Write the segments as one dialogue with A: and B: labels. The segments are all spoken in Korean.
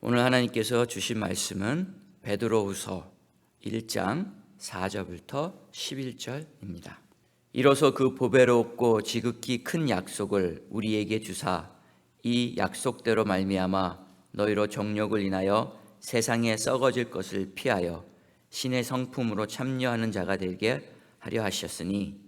A: 오늘 하나님께서 주신 말씀은 베드로후서 1장 4절부터 11절입니다. 이로써 그 보배롭고 지극히 큰 약속을 우리에게 주사 이 약속대로 말미암아 너희로 정욕을 인하여 세상에 썩어질 것을 피하여 신의 성품으로 참여하는 자가 되게 하려 하셨으니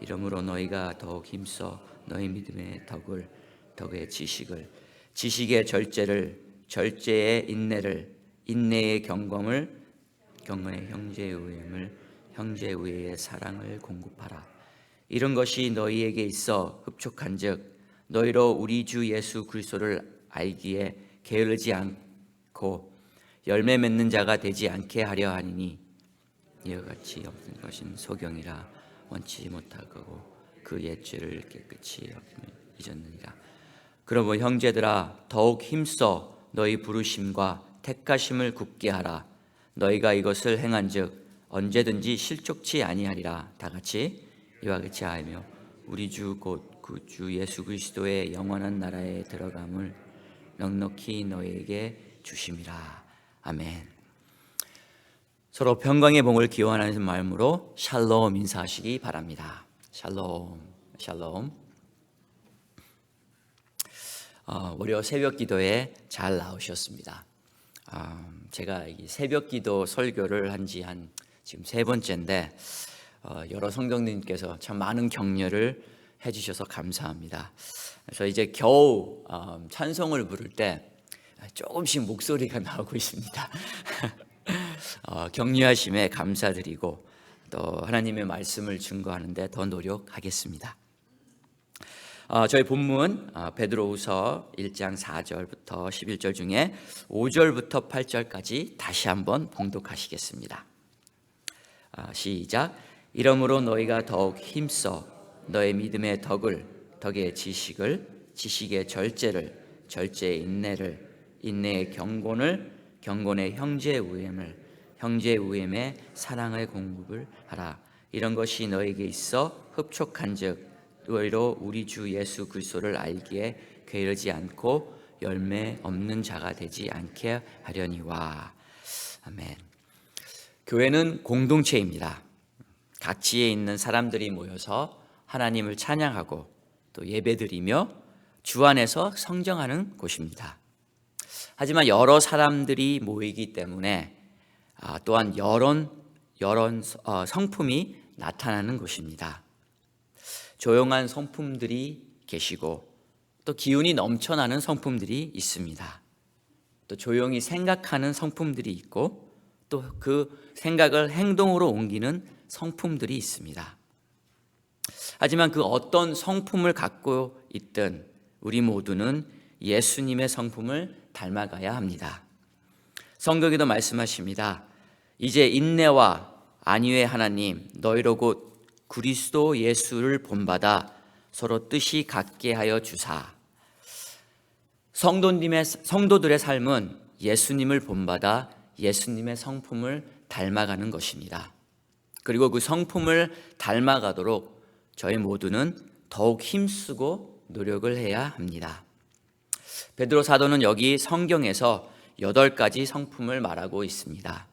A: 이러므로 너희가 더욱 힘써 너희 믿음의 덕을 덕의 지식을 지식의 절제를 절제의 인내를 인내의 경검을 경건의 형제의 우애를 형제의 우애의 사랑을 공급하라. 이런 것이 너희에게 있어 흡족한즉 너희로 우리 주 예수 그리스도를 알기에 게으르지 않고 열매 맺는 자가 되지 않게 하려 하니니 이와 같이 없는 것은 소경이라 원치 못하고 그 옛 죄를 깨끗이 잊었느니라. 그러므로 형제들아 더욱 힘써 너희 부르심과 택하심을 굳게 하라 너희가 이것을 행한즉 언제든지 실족치 아니하리라 다 같이 이와 같이 하며 우리 주 곧 그 주 예수 그리스도의 영원한 나라에 들어감을 넉넉히 너희에게 주심이라 아멘. 서로 평강의 봉을 기원하는 마음으로 샬롬 인사하시기 바랍니다. 샬롬, 샬롬. 어, 월요 새벽 기도에 잘 나오셨습니다. 어, 제가 이 새벽 기도 설교를 한 지한 지금 세 번째인데 어, 여러 성경님께서 참 많은 격려를 해주셔서 감사합니다. 그래서 이제 겨우 어, 찬송을 부를 때 조금씩 목소리가 나오고 있습니다. 어, 격려하심에 감사드리고 또 하나님의 말씀을 증거하는데 더 노력하겠습니다. 어, 저희 본문 어, 베드로후서 1장 4절부터 11절 중에 5절부터 8절까지 다시 한번 봉독하시겠습니다. 어, 시작. 이러므로 너희가 더욱 힘써 너의 믿음의 덕을 덕의 지식을 지식의 절제를 절제의 인내를 인내의 경건을 경건의 형제의 우엠을 형제의 우엠에 사랑의 공급을 하라 이런 것이 너에게 있어 흡족한즉 너희로 우리 주 예수 그리스도를 알기에 게으르지 않고 열매 없는 자가 되지 않게 하려니와 아멘. 교회는 공동체입니다. 각지에 있는 사람들이 모여서 하나님을 찬양하고 또 예배드리며 주 안에서 성정하는 곳입니다. 하지만 여러 사람들이 모이기 때문에 아, 또한 여러 여러 어, 성품이 나타나는 곳입니다. 조용한 성품들이 계시고 또 기운이 넘쳐나는 성품들이 있습니다. 또 조용히 생각하는 성품들이 있고 또 그 생각을 행동으로 옮기는 성품들이 있습니다. 하지만 그 어떤 성품을 갖고 있든 우리 모두는 예수님의 성품을 닮아가야 합니다. 성경에도 말씀하십니다. 이제 인내와 안위의 하나님 너희로 곧 그리스도 예수를 본받아 서로 뜻이 같게 하여 주사. 성도님의 성도들의 삶은 예수님을 본받아 예수님의 성품을 닮아가는 것입니다. 그리고 그 성품을 닮아가도록 저희 모두는 더욱 힘쓰고 노력을 해야 합니다. 베드로 사도는 여기 성경에서 여덟 가지 성품을 말하고 있습니다.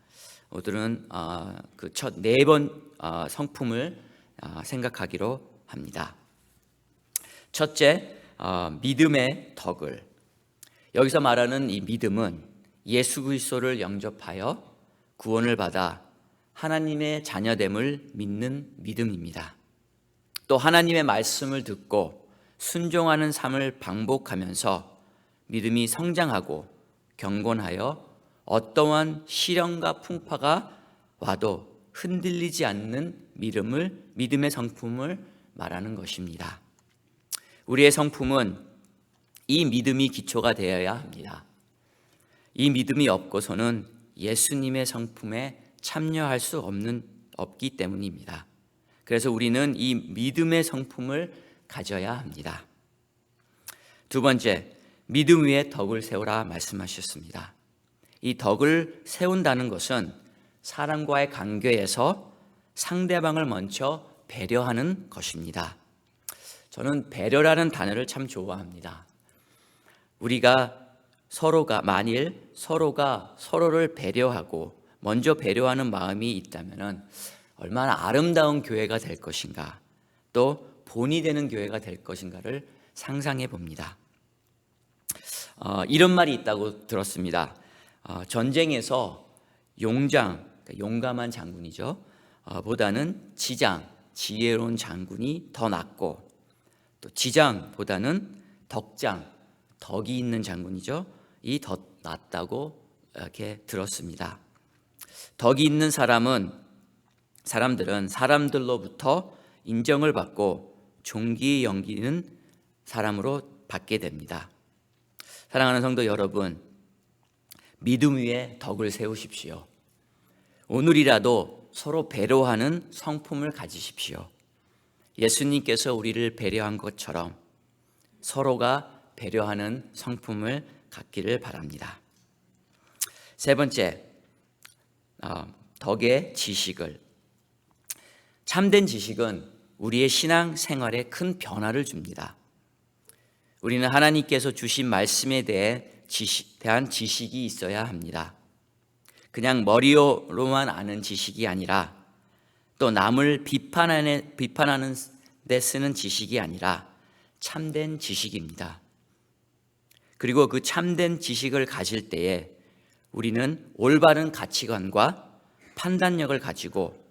A: 오늘은 어, 그첫 네번 어, 성품을 어, 생각하기로 합니다. 첫째, 믿음의 덕을. 여기서 말하는 이 믿음은 예수 그리스도를 영접하여 구원을 받아 하나님의 자녀됨을 믿는 믿음입니다. 또 하나님의 말씀을 듣고 순종하는 삶을 반복하면서 믿음이 성장하고 경건하여 어떠한 시련과 풍파가 와도 흔들리지 않는 믿음을 믿음의 성품을 말하는 것입니다. 우리의 성품은 이 믿음이 기초가 되어야 합니다. 이 믿음이 없고서는 예수님의 성품에 참여할 수 없는 없기 때문입니다. 그래서 우리는 이 믿음의 성품을 가져야 합니다. 두 번째, 믿음 위에 덕을 세우라 말씀하셨습니다. 이 덕을 세운다는 것은 사람과의 관계에서 상대방을 먼저 배려하는 것입니다. 저는 배려라는 단어를 참 좋아합니다. 우리가 서로가 만일 서로가 서로를 배려하고 먼저 배려하는 마음이 있다면은 얼마나 아름다운 교회가 될 것인가 또 본이 되는 교회가 될 것인가를 상상해 봅니다. 어, 이런 말이 있다고 들었습니다. 어, 전쟁에서 용장, 용감한 장군이죠. 어, 보다는 지장, 지혜로운 장군이 더 낫고 또 지장보다는 덕장, 덕이 있는 장군이죠. 이 더 낫다고 이렇게 들었습니다. 덕이 있는 사람은 사람들은 사람들로부터 인정을 받고 종기 연기는 사람으로 받게 됩니다. 사랑하는 성도 여러분, 믿음 위에 덕을 세우십시오. 오늘이라도 서로 배려하는 성품을 가지십시오. 예수님께서 우리를 배려한 것처럼 서로가 배려하는 성품을 갖기를 바랍니다. 세 번째, 어, 덕의 지식을 참된 지식은 우리의 신앙 생활에 큰 변화를 줍니다. 우리는 하나님께서 주신 말씀에 대해 지식, 대한 지식이 있어야 합니다. 그냥 머리로만 아는 지식이 아니라 또 남을 비판하는, 비판하는 데 쓰는 지식이 아니라 참된 지식입니다. 그리고 그 참된 지식을 가질 때에 우리는 올바른 가치관과 판단력을 가지고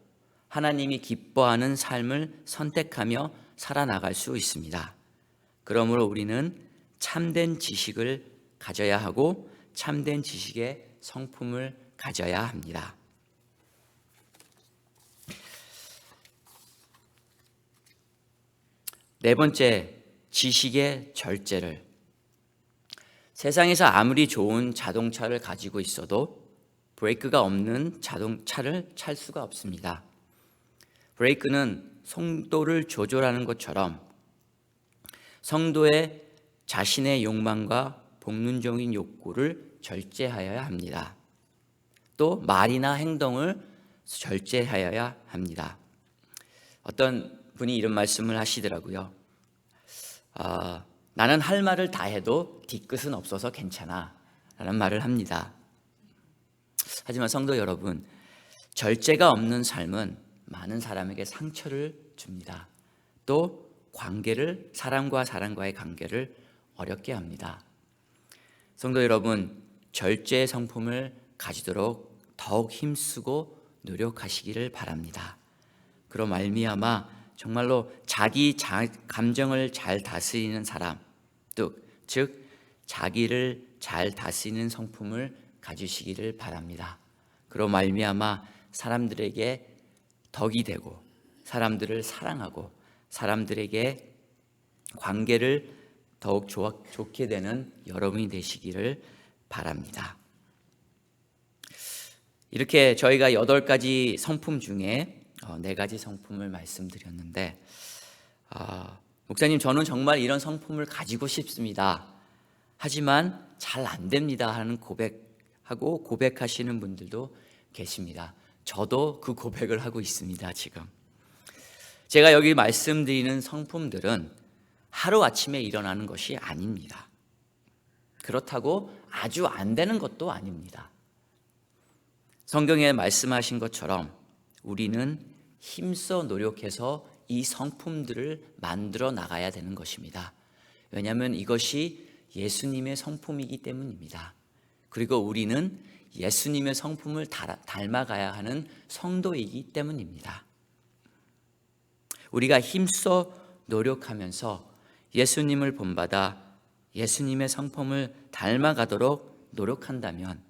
A: 하나님이 기뻐하는 삶을 선택하며 살아나갈 수 있습니다. 그러므로 우리는 참된 지식을 가져야 하고 참된 지식의 성품을 가져야 합니다. 네 번째, 지식의 절제를. 세상에서 아무리 좋은 자동차를 가지고 있어도 브레이크가 없는 자동차를 찰 수가 없습니다. 브레이크는 성도를 조절하는 것처럼 성도의 자신의 욕망과 복륜적인 욕구를 절제하여야 합니다. 또 말이나 행동을 절제하여야 합니다. 어떤 분이 이런 말씀을 하시더라고요. 아, 나는 할 말을 다 해도 뒤끝은 없어서 괜찮아. 라는 말을 합니다. 하지만 성도 여러분, 절제가 없는 삶은 많은 사람에게 상처를 줍니다. 또 관계를, 사람과 사람과의 관계를 어렵게 합니다. 성도 여러분, 절제의 성품을 가지도록 더욱 힘쓰고 노력하시기를 바랍니다. 그로 말미암아 정말로 자기 자, 감정을 잘 다스리는 사람, 즉 자기를 잘 다스리는 성품을 가지시기를 바랍니다. 그로 말미암아 사람들에게 덕이 되고 사람들을 사랑하고 사람들에게 관계를 더욱 좋게 되는 여러분이 되시기를 바랍니다. 이렇게 저희가 여덟 가지 성품 중에 어, 네 가지 성품을 말씀드렸는데 아, 목사님 저는 정말 이런 성품을 가지고 싶습니다. 하지만 잘 안 됩니다 하는 고백하고 고백하시는 분들도 계십니다. 저도 그 고백을 하고 있습니다 지금. 제가 여기 말씀드리는 성품들은 하루 아침에 일어나는 것이 아닙니다. 그렇다고 아주 안 되는 것도 아닙니다. 성경에 말씀하신 것처럼 우리는 힘써 노력해서 이 성품들을 만들어 나가야 되는 것입니다. 왜냐하면 이것이 예수님의 성품이기 때문입니다. 그리고 우리는 예수님의 성품을 닮아가야 하는 성도이기 때문입니다. 우리가 힘써 노력하면서 예수님을 본받아 예수님의 성품을 닮아가도록 노력한다면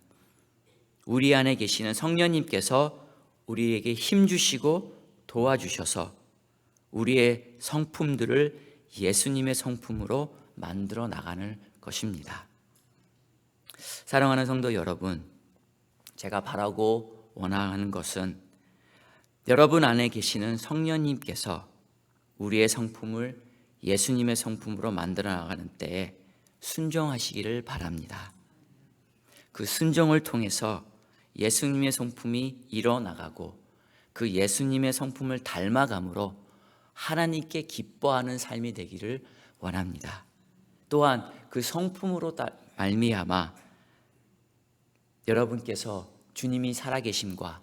A: 우리 안에 계시는 성령님께서 우리에게 힘 주시고 도와주셔서 우리의 성품들을 예수님의 성품으로 만들어 나가는 것입니다. 사랑하는 성도 여러분, 제가 바라고 원하는 것은 여러분 안에 계시는 성령님께서 우리의 성품을 예수님의 성품으로 만들어 나가는 때에 순종하시기를 바랍니다. 그 순종을 통해서 예수님의 성품이 일어나가고 그 예수님의 성품을 닮아감으로 하나님께 기뻐하는 삶이 되기를 원합니다. 또한 그 성품으로 말미암아 여러분께서 주님이 살아계심과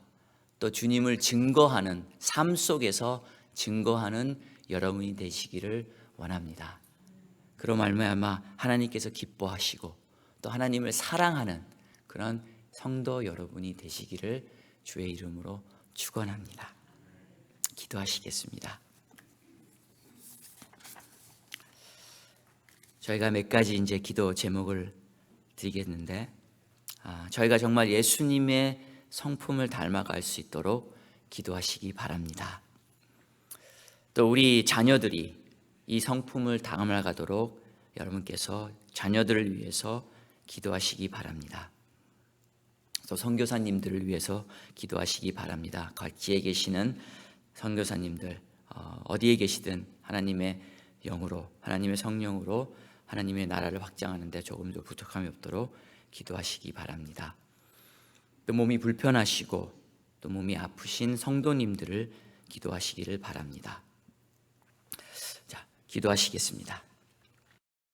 A: 또 주님을 증거하는 삶 속에서 증거하는 여러분이 되시기를 원합니다. 그로 말미암아 하나님께서 기뻐하시고 또 하나님을 사랑하는 그런 성도 여러분이 되시기를 주의 이름으로 축원합니다. 기도하시겠습니다. 저희가 몇 가지 이제 기도 제목을 드리겠는데 아, 저희가 정말 예수님의 성품을 닮아갈 수 있도록 기도하시기 바랍니다. 또 우리 자녀들이 이 성품을 닮아가도록 여러분께서 자녀들을 위해서 기도하시기 바랍니다. 또 선교사님들을 위해서 기도하시기 바랍니다. 각지에 계시는 선교사님들 어, 어디에 계시든 하나님의 영으로 하나님의 성령으로 하나님의 나라를 확장하는데 조금도 부족함이 없도록 기도하시기 바랍니다. 또 몸이 불편하시고 또 몸이 아프신 성도님들을 기도하시기를 바랍니다. 자, 기도하시겠습니다.